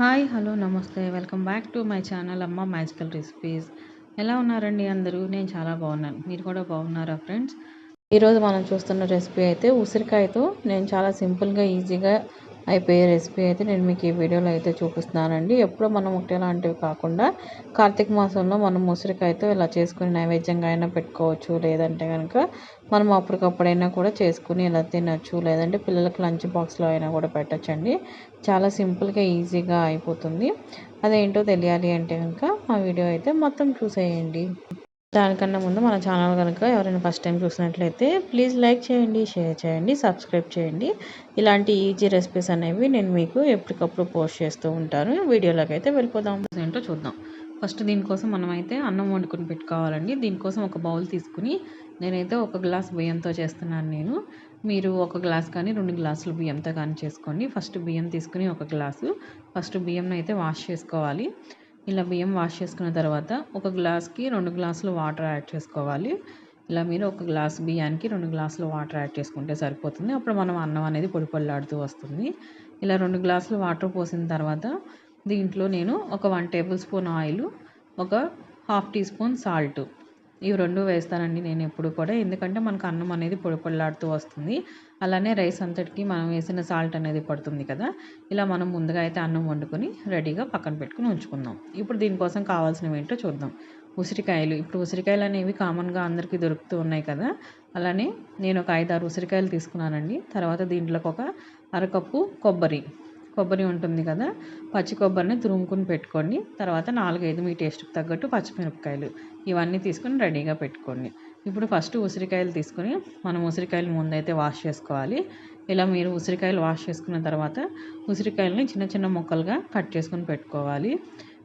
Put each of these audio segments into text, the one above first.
Hi hello నమస్తే. Welcome back to my channel Amma magical recipes. ఎలా ఉన్నారండి అందరూ? నేను చాలా బాగున్నాను. మీరు కూడా బాగున్నారా ఫ్రెండ్స్? ఈరోజు మనం చూస్తున్న రెసిపీ అయితే ఉసిరికాయతో నేను చాలా సింపుల్గా ఈజీగా అయిపోయే రెసిపీ అయితే నేను మీకు ఈ వీడియోలో అయితే చూపిస్తున్నానండి. ఎప్పుడో మనం ఒకటేలాంటివి కాకుండా కార్తీక మాసంలో మనం ఉసిరికాయతో ఇలా చేసుకుని నైవేద్యంగా అయినా పెట్టుకోవచ్చు. లేదంటే కనుక మనం అప్పటికప్పుడైనా కూడా చేసుకుని ఇలా తినచ్చు. లేదంటే పిల్లలకు లంచ్ బాక్స్లో అయినా కూడా పెట్టచ్చండి. చాలా సింపుల్గా ఈజీగా అయిపోతుంది. అదేంటో తెలియాలి అంటే కనుక ఆ వీడియో అయితే మొత్తం చూసేయండి. దానికన్నా ముందు మన ఛానల్ కనుక ఎవరైనా ఫస్ట్ టైం చూసినట్లయితే ప్లీజ్ లైక్ చేయండి షేర్ చేయండి సబ్స్క్రైబ్ చేయండి. ఇలాంటి ఈజీ రెసిపీస్ అనేవి నేను మీకు ఎప్పటికప్పుడు పోస్ట్ చేస్తూ ఉంటాను. వీడియోలోకి అయితే వెళ్ళిపోదాం. ఏంటో చూద్దాం. ఫస్ట్ దీనికోసం మనమైతే అన్నం వండుకొని పెట్టుకోవాలండి. దీనికోసం ఒక బౌల్ తీసుకుని నేనైతే ఒక గ్లాస్ బియ్యంతో చేస్తున్నాను నేను. మీరు ఒక గ్లాస్ కానీ రెండు గ్లాసులు బియ్యంతో కానీ చేసుకోండి. ఫస్ట్ బియ్యం తీసుకుని ఒక గ్లాసు. ఫస్ట్ బియ్యం అయితే వాష్ చేసుకోవాలి. ఇలా బియ్యం వాష్ చేసుకున్న తర్వాత ఒక గ్లాస్కి రెండు గ్లాసులు వాటర్ యాడ్ చేసుకోవాలి. ఇలా మీరు ఒక గ్లాస్ బియ్యానికి రెండు గ్లాసులు వాటర్ యాడ్ చేసుకుంటే సరిపోతుంది. అప్పుడు మనం అన్నం అనేది పొడి పొడిలాడుతూ వస్తుంది. ఇలా రెండు గ్లాసులు వాటర్ పోసిన తర్వాత దీంట్లో నేను ఒక వన్ టేబుల్ స్పూన్ ఆయిల్ ఒక హాఫ్ టీ స్పూన్ సాల్ట్ ఇవి రెండు వేస్తానండి నేను ఎప్పుడు కూడా. ఎందుకంటే మనకు అన్నం అనేది పొడి పొడిలాడుతూ వస్తుంది. అలానే రైస్ అంతటికి మనం వేసిన సాల్ట్ అనేది పడుతుంది కదా. ఇలా మనం ముందుగా అయితే అన్నం వండుకొని రెడీగా పక్కన పెట్టుకుని ఉంచుకుందాం. ఇప్పుడు దీనికోసం కావాల్సినవి ఏంటో చూద్దాం. ఉసిరికాయలు. ఇప్పుడు ఉసిరికాయలు అనేవి కామన్గా అందరికీ దొరుకుతూ ఉన్నాయి కదా. అలానే నేను ఒక ఐదారు ఉసిరికాయలు తీసుకున్నానండి. తర్వాత దీంట్లోకి ఒక అరకప్పు కొబ్బరి. కొబ్బరి ఉంటుంది కదా పచ్చి కొబ్బరిని తురుముకుని పెట్టుకోండి. తర్వాత నాలుగైదు మీ టేస్ట్కి తగ్గట్టు పచ్చిమిరపకాయలు ఇవన్నీ తీసుకొని రెడీగా పెట్టుకోండి. ఇప్పుడు ఫస్ట్ ఉసిరికాయలు తీసుకొని మనం ఉసిరికాయలు ముందైతే వాష్ చేసుకోవాలి. ఇలా మీరు ఉసిరికాయలు వాష్ చేసుకున్న తర్వాత ఉసిరికాయలని చిన్న చిన్న ముక్కలుగా కట్ చేసుకుని పెట్టుకోవాలి.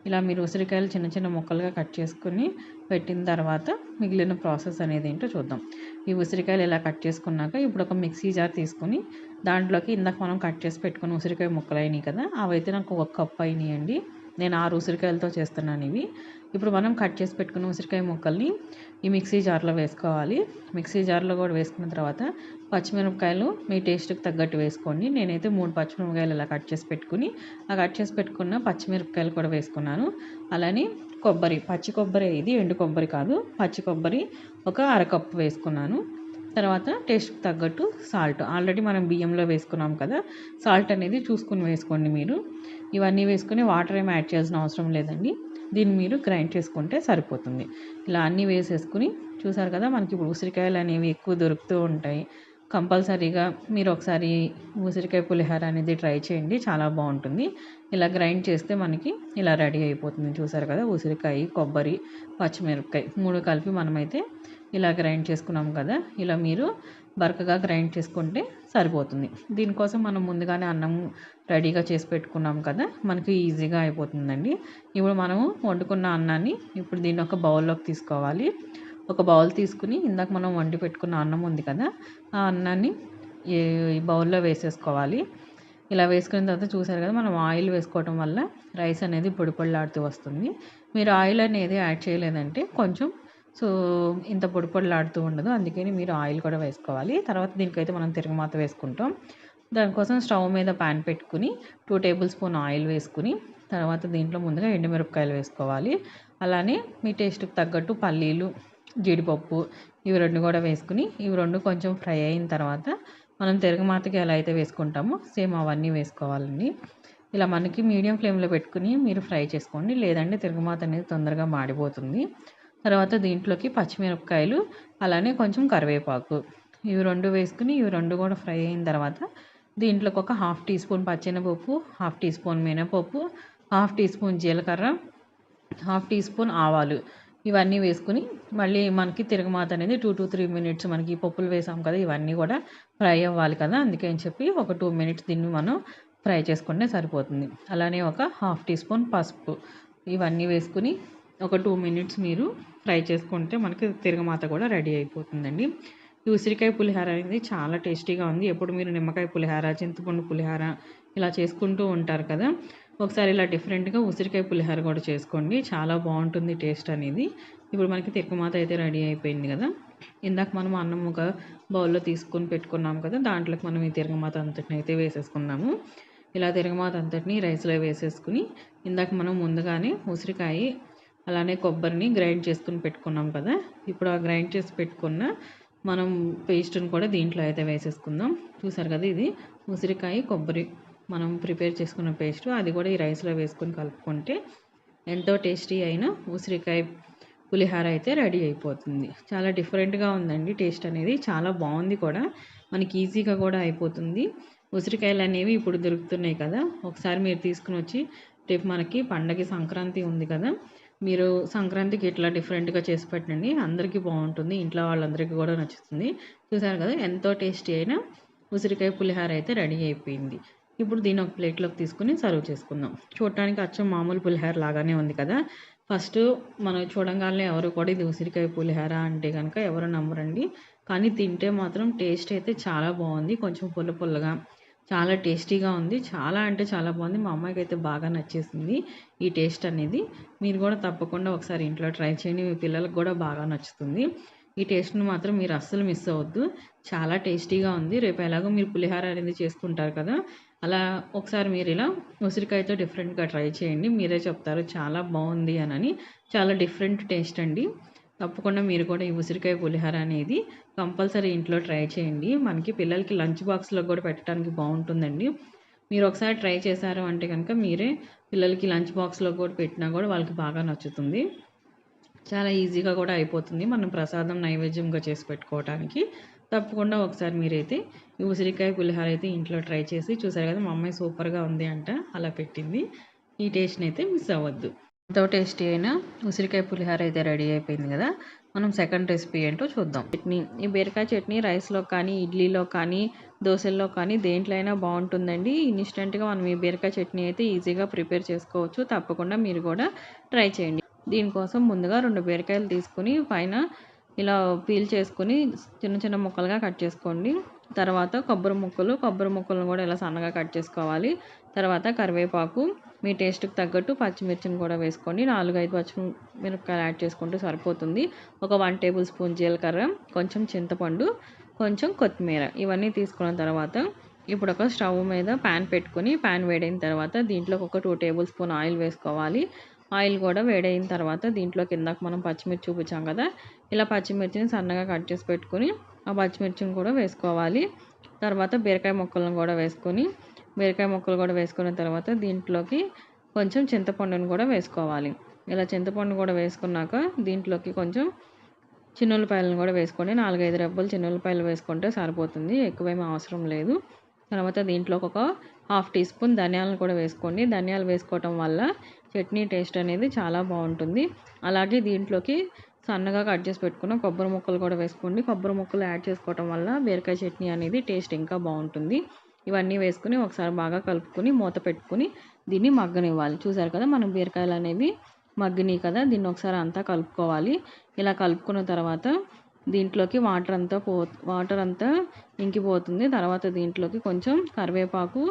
ఇలా మీరు ఉసిరికాయలు చిన్న చిన్న ముక్కలుగా కట్ చేసుకుని పెట్టిన తర్వాత మిగిలిన ప్రాసెస్ అనేది ఏంటో చూద్దాం. ఈ ఉసిరికాయలు ఇలా కట్ చేసుకున్నాక ఇప్పుడు ఒక మిక్సీ జార్ తీసుకుని దాంట్లోకి ఇందాక మనం కట్ చేసి పెట్టుకున్న ఉసిరికాయ ముక్కలు అయినాయి కదా అవైతే నాకు ఒక కప్ అయినాయండి. నేను ఆరు ఉసిరికాయలతో చేస్తున్నాను ఇవి. ఇప్పుడు మనం కట్ చేసి పెట్టుకున్న ఉసిరికాయ ముక్కల్ని ఈ మిక్సీ జార్లో వేసుకోవాలి. మిక్సీ జార్లో కూడా వేసుకున్న తర్వాత పచ్చిమిరపకాయలు మీ టేస్ట్కి తగ్గట్టు వేసుకోండి. నేనైతే మూడు పచ్చిమిరపకాయలు ఇలా కట్ చేసి పెట్టుకుని ఆ కట్ చేసి పెట్టుకున్న పచ్చిమిరపకాయలు కూడా వేసుకున్నాను. అలానే కొబ్బరి పచ్చి కొబ్బరి ఇది ఎండు కొబ్బరి కాదు. పచ్చి కొబ్బరి ఒక అరకప్పు వేసుకున్నాను. తర్వాత టేస్ట్కి తగ్గట్టు సాల్ట్. ఆల్రెడీ మనం బియ్యంలో వేసుకున్నాం కదా సాల్ట్ అనేది చూసుకుని వేసుకోండి మీరు. ఇవన్నీ వేసుకుని వాటర్ ఏమి యాడ్ చేయాల్సిన అవసరం లేదండి. దీన్ని మీరు గ్రైండ్ చేసుకుంటే సరిపోతుంది. ఇలా అన్నీ వేసేసుకుని చూసారు కదా మనకి ఇప్పుడు ఉసిరికాయలు అనేవి ఎక్కువ దొరుకుతూ ఉంటాయి. కంపల్సరీగా మీరు ఒకసారి ఉసిరికాయ పులిహోర అనేది ట్రై చేయండి. చాలా బాగుంటుంది. ఇలా గ్రైండ్ చేస్తే మనకి ఇలా రెడీ అయిపోతుంది. చూసారు కదా? ఉసిరికాయ కొబ్బరి పచ్చిమిరపకాయ మూడు కలిపి మనమైతే ఇలా గ్రైండ్ చేసుకున్నాం కదా? ఇలా మీరు బరకగా గ్రైండ్ చేసుకుంటే సరిపోతుంది. దీనికోసం మనం ముందుగానే అన్నం రెడీగా చేసి పెట్టుకున్నాం కదా? మనకి ఈజీగా అయిపోతుందండి. ఇప్పుడు మనము వండుకున్న అన్నాన్ని ఇప్పుడు దీన్ని ఒక బౌల్లోకి తీసుకోవాలి. ఒక బౌల్ తీసుకుని ఇందాక మనం వండి పెట్టుకున్న అన్నం ఉంది కదా ఆ అన్నాన్ని ఈ బౌల్లో వేసేసుకోవాలి. ఇలా వేసుకున్న తర్వాత చూసారు కదా మనం ఆయిల్ వేసుకోవటం వల్ల రైస్ అనేది పొడి పొడిలాడుతూ వస్తుంది. మీరు ఆయిల్ అనేది యాడ్ చేయలేదంటే కొంచెం సో ఇంత పొడి పొడిలాడుతూ ఉండదు. అందుకని మీరు ఆయిల్ కూడా వేసుకోవాలి. తర్వాత దీనికైతే మనం తిరగమాత వేసుకుంటాం. దానికోసం స్టవ్ మీద ప్యాన్ పెట్టుకుని టూ టేబుల్ స్పూన్ ఆయిల్ వేసుకుని తర్వాత దీంట్లో ముందుగా ఎండుమిరపకాయలు వేసుకోవాలి. అలానే మీ టేస్ట్కి తగ్గట్టు పల్లీలు జీడిపప్పు ఇవి రెండు కూడా వేసుకుని ఇవి రెండు కొంచెం ఫ్రై అయిన తర్వాత మనం తిరగమాతకి ఎలా అయితే వేసుకుంటామో సేమ్ అవన్నీ వేసుకోవాలండి. ఇలా మనకి మీడియం ఫ్లేమ్లో పెట్టుకుని మీరు ఫ్రై చేసుకోండి. లేదంటే తిరగమాత అనేది తొందరగా మాడిపోతుంది. తర్వాత దీంట్లోకి పచ్చిమిరపకాయలు అలానే కొంచెం కరివేపాకు ఇవి రెండు వేసుకుని ఇవి రెండు కూడా ఫ్రై అయిన తర్వాత దీంట్లోకి ఒక హాఫ్ టీ స్పూన్ పచ్చెనపప్పు హాఫ్ టీ స్పూన్ మినపప్పు హాఫ్ టీ స్పూన్ జీలకర్ర హాఫ్ టీ స్పూన్ ఆవాలు ఇవన్నీ వేసుకుని మళ్ళీ మనకి తిరగమాత అనేది టూ టు త్రీ మినిట్స్ మనకి పప్పులు వేసాం కదా ఇవన్నీ కూడా ఫ్రై అవ్వాలి కదా అందుకని చెప్పి ఒక టూ మినిట్స్ దీన్ని మనం ఫ్రై చేసుకుంటే సరిపోతుంది. అలానే ఒక హాఫ్ టీ స్పూన్ పసుపు ఇవన్నీ వేసుకుని ఒక టూ మినిట్స్ మీరు ఫ్రై చేసుకుంటే మనకి తిరగమాత కూడా రెడీ అయిపోతుందండి. ఈ ఉసిరికాయ పులిహార అనేది చాలా టేస్టీగా ఉంది. ఎప్పుడు మీరు నిమ్మకాయ పులిహార చింతపండు పులిహార ఇలా చేసుకుంటూ ఉంటారు కదా ఒకసారి ఇలా డిఫరెంట్గా ఉసిరికాయ పులిహోర కూడా చేసుకోండి. చాలా బాగుంటుంది టేస్ట్ అనేది. ఇప్పుడు మనకి తిరగమాత అయితే రెడీ అయిపోయింది కదా. ఇందాక మనం అన్నం ఒక బౌల్లో తీసుకొని పెట్టుకున్నాం కదా. దాంట్లోకి మనం ఈ తిరగమాత అంతటిని అయితే వేసేసుకున్నాము. ఇలా తిరగమాత అంతటిని రైస్లో వేసేసుకుని ఇందాక మనం ముందుగానే ఉసిరికాయ అలానే కొబ్బరిని గ్రైండ్ చేసుకుని పెట్టుకున్నాం కదా. ఇప్పుడు ఆ గ్రైండ్ చేసి పెట్టుకున్న మనం పేస్ట్ని కూడా దీంట్లో అయితే వేసేసుకుందాం. చూసారు కదా ఇది? ఉసిరికాయ కొబ్బరి మనం ప్రిపేర్ చేసుకున్న పేస్ట్ అది కూడా ఈ రైస్లో వేసుకొని కలుపుకుంటే ఎంతో టేస్టీ అయిన ఉసిరికాయ పులిహార అయితే రెడీ అయిపోతుంది. చాలా డిఫరెంట్గా ఉందండి టేస్ట్ అనేది. చాలా బాగుంది కూడా. మనకి ఈజీగా కూడా అయిపోతుంది. ఉసిరికాయలు అనేవి ఇప్పుడు దొరుకుతున్నాయి కదా. ఒకసారి మీరు తీసుకుని వచ్చి రేపు మనకి పండగ సంక్రాంతి ఉంది కదా. మీరు సంక్రాంతికి ఇట్లా డిఫరెంట్గా చేసి పెట్టండి. అందరికీ బాగుంటుంది. ఇంట్లో వాళ్ళందరికీ కూడా నచ్చుతుంది. చూసారు కదా ఎంతో టేస్టీ అయిన ఉసిరికాయ పులిహార అయితే రెడీ అయిపోయింది. ఇప్పుడు దీన్ని ఒక ప్లేట్లోకి తీసుకుని సర్వ్ చేసుకుందాం. చూడటానికి అచ్చం మామూలు పులిహార లాగానే ఉంది కదా. ఫస్ట్ మనం చూడంగానే ఎవరు కూడా ఇది ఉసిరికాయ పులిహార అంటే కనుక ఎవరు నమ్మరండి. కానీ తింటే మాత్రం టేస్ట్ అయితే చాలా బాగుంది. కొంచెం పుల్ల పుల్లగా చాలా టేస్టీగా ఉంది. చాలా అంటే చాలా బాగుంది. మా అమ్మాయికి అయితే బాగా నచ్చేసింది ఈ టేస్ట్ అనేది. మీరు కూడా తప్పకుండా ఒకసారి ఇంట్లో ట్రై చేయండి. మీ పిల్లలకు కూడా బాగా నచ్చుతుంది. ఈ టేస్ట్ని మాత్రం మీరు అస్సలు మిస్ అవ్వద్దు. చాలా టేస్టీగా ఉంది. రేపు ఎలాగో మీరు పులిహార అనేది చేసుకుంటారు కదా. అలా ఒకసారి మీరు ఇలా ఉసిరికాయతో డిఫరెంట్గా ట్రై చేయండి. మీరే చెప్తారు చాలా బాగుంది అని చాలా డిఫరెంట్ టేస్ట్ అండి. తప్పకుండా మీరు కూడా ఈ ఉసిరికాయ పులిహార అనేది కంపల్సరీ ఇంట్లో ట్రై చేయండి. మనకి పిల్లలకి లంచ్ బాక్స్లో కూడా పెట్టడానికి బాగుంటుందండి. మీరు ఒకసారి ట్రై చేశారు అంటే కనుక మీరే పిల్లలకి లంచ్ బాక్స్లో కూడా పెట్టినా కూడా వాళ్ళకి బాగా నచ్చుతుంది. చాలా ఈజీగా కూడా అయిపోతుంది. మనం ప్రసాదం నైవేద్యంగా చేసి పెట్టుకోవడానికి తప్పకుండా ఒకసారి మీరైతే ఈ ఉసిరికాయ పులిహార అయితే ఇంట్లో ట్రై చేసి చూసారు కదా మా అమ్మాయి సూపర్గా ఉంది అంట అలా పెట్టింది. ఈ టేస్ట్ని అయితే మిస్ అవ్వద్దు. ఎంతో టేస్టీ అయినా ఉసిరికాయ పులిహార అయితే రెడీ అయిపోయింది కదా మనం సెకండ్ రెసిపీ ఏంటో చూద్దాం. చట్నీ ఈ బీరకాయ చట్నీ రైస్లో కానీ ఇడ్లీలో కానీ దోశల్లో కానీ దేంట్లో అయినా బాగుంటుందండి. ఇన్స్టెంట్గా మనం ఈ బీరకాయ చట్నీ అయితే ఈజీగా ప్రిపేర్ చేసుకోవచ్చు. తప్పకుండా మీరు కూడా ట్రై చేయండి. దీనికోసం ముందుగా రెండు బీరకాయలు తీసుకుని పైన ఇలా పీల్ చేసుకుని చిన్న చిన్న ముక్కలుగా కట్ చేసుకోండి. తర్వాత కొబ్బరి ముక్కలు కొబ్బరి ముక్కలను కూడా ఇలా సన్నగా కట్ చేసుకోవాలి. తర్వాత కరివేపాకు మీ టేస్ట్కి తగ్గట్టు పచ్చిమిర్చిని కూడా వేసుకోండి. నాలుగు ఐదు పచ్చిమిరపకాయలు యాడ్ చేసుకుంటే సరిపోతుంది. ఒక వన్ టేబుల్ స్పూన్ జీలకర్ర కొంచెం చింతపండు కొంచెం కొత్తిమీర ఇవన్నీ తీసుకున్న తర్వాత ఇప్పుడు ఒక స్టవ్ మీద ప్యాన్ పెట్టుకుని ప్యాన్ వేడైన తర్వాత దీంట్లో ఒక టూ టేబుల్ స్పూన్ ఆయిల్ వేసుకోవాలి. ఆయిల్ కూడా వేడైన తర్వాత దీంట్లో కిందకు మనం పచ్చిమిర్చి చూపించాం కదా ఇలా పచ్చిమిర్చిని సన్నగా కట్ చేసి పెట్టుకుని ఆ పచ్చిమిర్చిని కూడా వేసుకోవాలి. తర్వాత బీరకాయ ముక్కలను కూడా వేసుకొని బీరకాయ ముక్కలు కూడా వేసుకున్న తర్వాత దీంట్లోకి కొంచెం చింతపండును కూడా వేసుకోవాలి. ఇలా చింతపండు కూడా వేసుకున్నాక దీంట్లోకి కొంచెం చిన్నులపాయలను కూడా వేసుకోండి నాలుగైదు రెబ్బలు ఉల్లిపాయలు వేసుకుంటే సరిపోతుంది ఎక్కువేమీ అవసరం లేదు. తర్వాత దీంట్లోకి ఒక హాఫ్ టీ స్పూన్ ధనియాలను కూడా వేసుకోండి. ధనియాలు వేసుకోవటం వల్ల చట్నీ టేస్ట్ అనేది చాలా బాగుంటుంది. అలాగే దీంట్లోకి సన్నగా కట్ చేసి పెట్టుకున్న కొబ్బరి ముక్కలు కూడా వేసుకోండి. కొబ్బరి ముక్కలు యాడ్ చేసుకోవటం వల్ల బీరకాయ చట్నీ అనేది టేస్ట్ ఇంకా బాగుంటుంది. ఇవన్నీ వేసుకుని ఒకసారి బాగా కలుపుకొని మూత పెట్టుకుని దీన్ని మగ్గనివ్వాలి. చూసారు కదా మనం బీరకాయలు అనేవి మగ్గినాయి కదా దీన్ని ఒకసారి అంతా కలుపుకోవాలి. ఇలా కలుపుకున్న తర్వాత దీంట్లోకి వాటర్ అంతా పో వాటర్ అంతా ఇంకిపోతుంది. తర్వాత దీంట్లోకి కొంచెం కరివేపాకు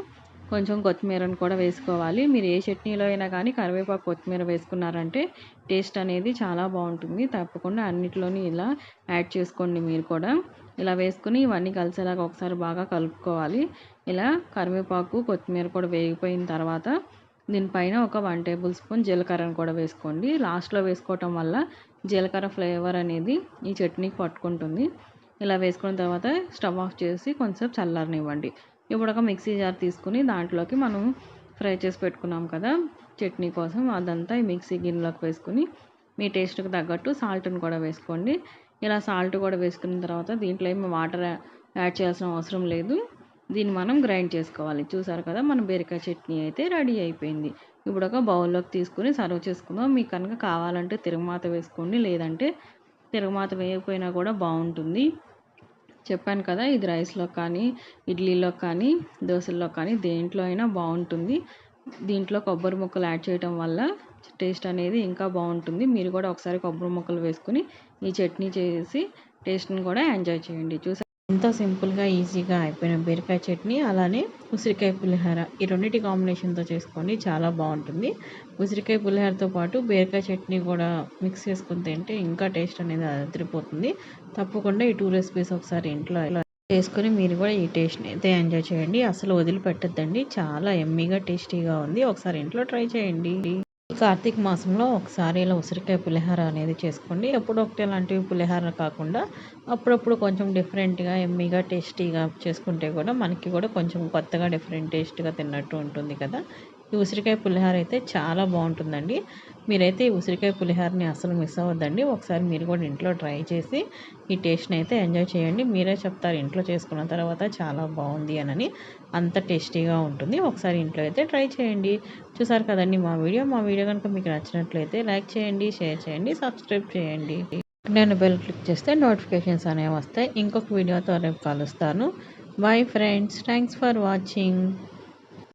కొంచెం కొత్తిమీరను కూడా వేసుకోవాలి. మీరు ఏ చట్నీలో అయినా కానీ కరివేపాకు కొత్తిమీర వేసుకున్నారంటే టేస్ట్ అనేది చాలా బాగుంటుంది. తప్పకుండా అన్నిట్లోని ఇలా యాడ్ చేసుకోండి మీరు కూడా. ఇలా వేసుకుని ఇవన్నీ కలిసేలాగా ఒకసారి బాగా కలుపుకోవాలి. ఇలా కరివేపాకు కొత్తిమీర కూడా వేగిపోయిన తర్వాత దీనిపైన ఒక వన్ టేబుల్ స్పూన్ జీలకర్రను కూడా వేసుకోండి. లాస్ట్లో వేసుకోవటం వల్ల జీలకర్ర ఫ్లేవర్ అనేది ఈ చట్నీకి పట్టుకుంటుంది. ఇలా వేసుకున్న తర్వాత స్టవ్ ఆఫ్ చేసి కొంచెం చల్లారనివ్వండి. ఇప్పుడు ఒక మిక్సీ జార్ తీసుకుని దాంట్లోకి మనం ఫ్రై చేసి పెట్టుకున్నాం కదా చట్నీ కోసం అదంతా ఈ మిక్సీ గిన్నెలోకి వేసుకుని మీ టేస్ట్కి తగ్గట్టు సాల్ట్ని కూడా వేసుకోండి. ఇలా సాల్ట్ కూడా వేసుకున్న తర్వాత దీంట్లో ఏమి వాటర్ యాడ్ చేయాల్సిన అవసరం లేదు. దీన్ని మనం గ్రైండ్ చేసుకోవాలి. చూసారు కదా మన బీరకాయ చట్నీ అయితే రెడీ అయిపోయింది. ఇప్పుడు ఒక బౌల్లోకి తీసుకుని సర్వ్ చేసుకుందాం. మీకు కనుక కావాలంటే తిరుగుమాత వేసుకోండి లేదంటే తిరుగుమాత వేయకపోయినా కూడా బాగుంటుంది. చెప్పాను కదా ఇది రైస్లో కానీ ఇడ్లీలో కానీ దోశల్లో కానీ దేంట్లో అయినా బాగుంటుంది. దీంట్లో కొబ్బరి ముక్కలు యాడ్ చేయడం వల్ల టేస్ట్ అనేది ఇంకా బాగుంటుంది. మీరు కూడా ఒకసారి కొబ్బరి ముక్కలు వేసుకుని ఈ చట్నీ చేసి టేస్ట్ని కూడా ఎంజాయ్ చేయండి. చూసా ఎంతో సింపుల్గా ఈజీగా అయిపోయిన బీరకాయ చట్నీ అలానే ఉసిరికాయ పులిహోర. ఈ రెండింటి కాంబినేషన్తో చేసుకోండి చాలా బాగుంటుంది. ఉసిరికాయ పులిహోరతో పాటు బీరకాయ చట్నీ కూడా మిక్స్ చేసుకుని తింటే ఇంకా టేస్ట్ అనేది అదిరిపోతుంది. తప్పకుండా ఈ టూ రెసిపీస్ ఒకసారి ఇంట్లో చేసుకొని మీరు కూడా ఈ టేస్ట్ని అయితే ఎంజాయ్ చేయండి. అసలు వదిలిపెట్టద్దండి. చాలా ఎమ్మీగా టేస్టీగా ఉంది. ఒకసారి ఇంట్లో ట్రై చేయండి. కార్తీక మాసంలో ఒకసారి ఇలా ఉసిరికాయ పులిహార అనేది చేసుకోండి. ఎప్పుడు ఒకటి అలాంటివి పులిహార కాకుండా అప్పుడప్పుడు కొంచెం డిఫరెంట్గా ఎమ్మీగా టేస్టీగా చేసుకుంటే కూడా మనకి కూడా కొంచెం కొత్తగా డిఫరెంట్ టేస్ట్గా తిన్నట్టు ఉంటుంది కదా. ఈ ఉసిరికాయ పులిహార అయితే చాలా బాగుంటుందండి. మీరైతే ఈ ఉసిరికాయ పులిహారని అసలు మిస్ అవ్వద్దండి. ఒకసారి మీరు కూడా ఇంట్లో ట్రై చేసి ఈ టేస్ట్ని అయితే ఎంజాయ్ చేయండి. మీరే చెప్తారు ఇంట్లో చేసుకున్న తర్వాత చాలా బాగుంది అని అంత టేస్టీగా ఉంటుంది. ఒకసారి ఇంట్లో అయితే ట్రై చేయండి. చూసారు కదండి మా వీడియో? మా వీడియో కనుక మీకు నచ్చినట్లయితే లైక్ చేయండి షేర్ చేయండి సబ్స్క్రైబ్ చేయండి. నేను బెల్ క్లిక్ చేస్తే నోటిఫికేషన్స్ అనేవి వస్తాయి. ఇంకొక వీడియోతో రేపు కలుస్తాను. Bye friends. Thanks for watching.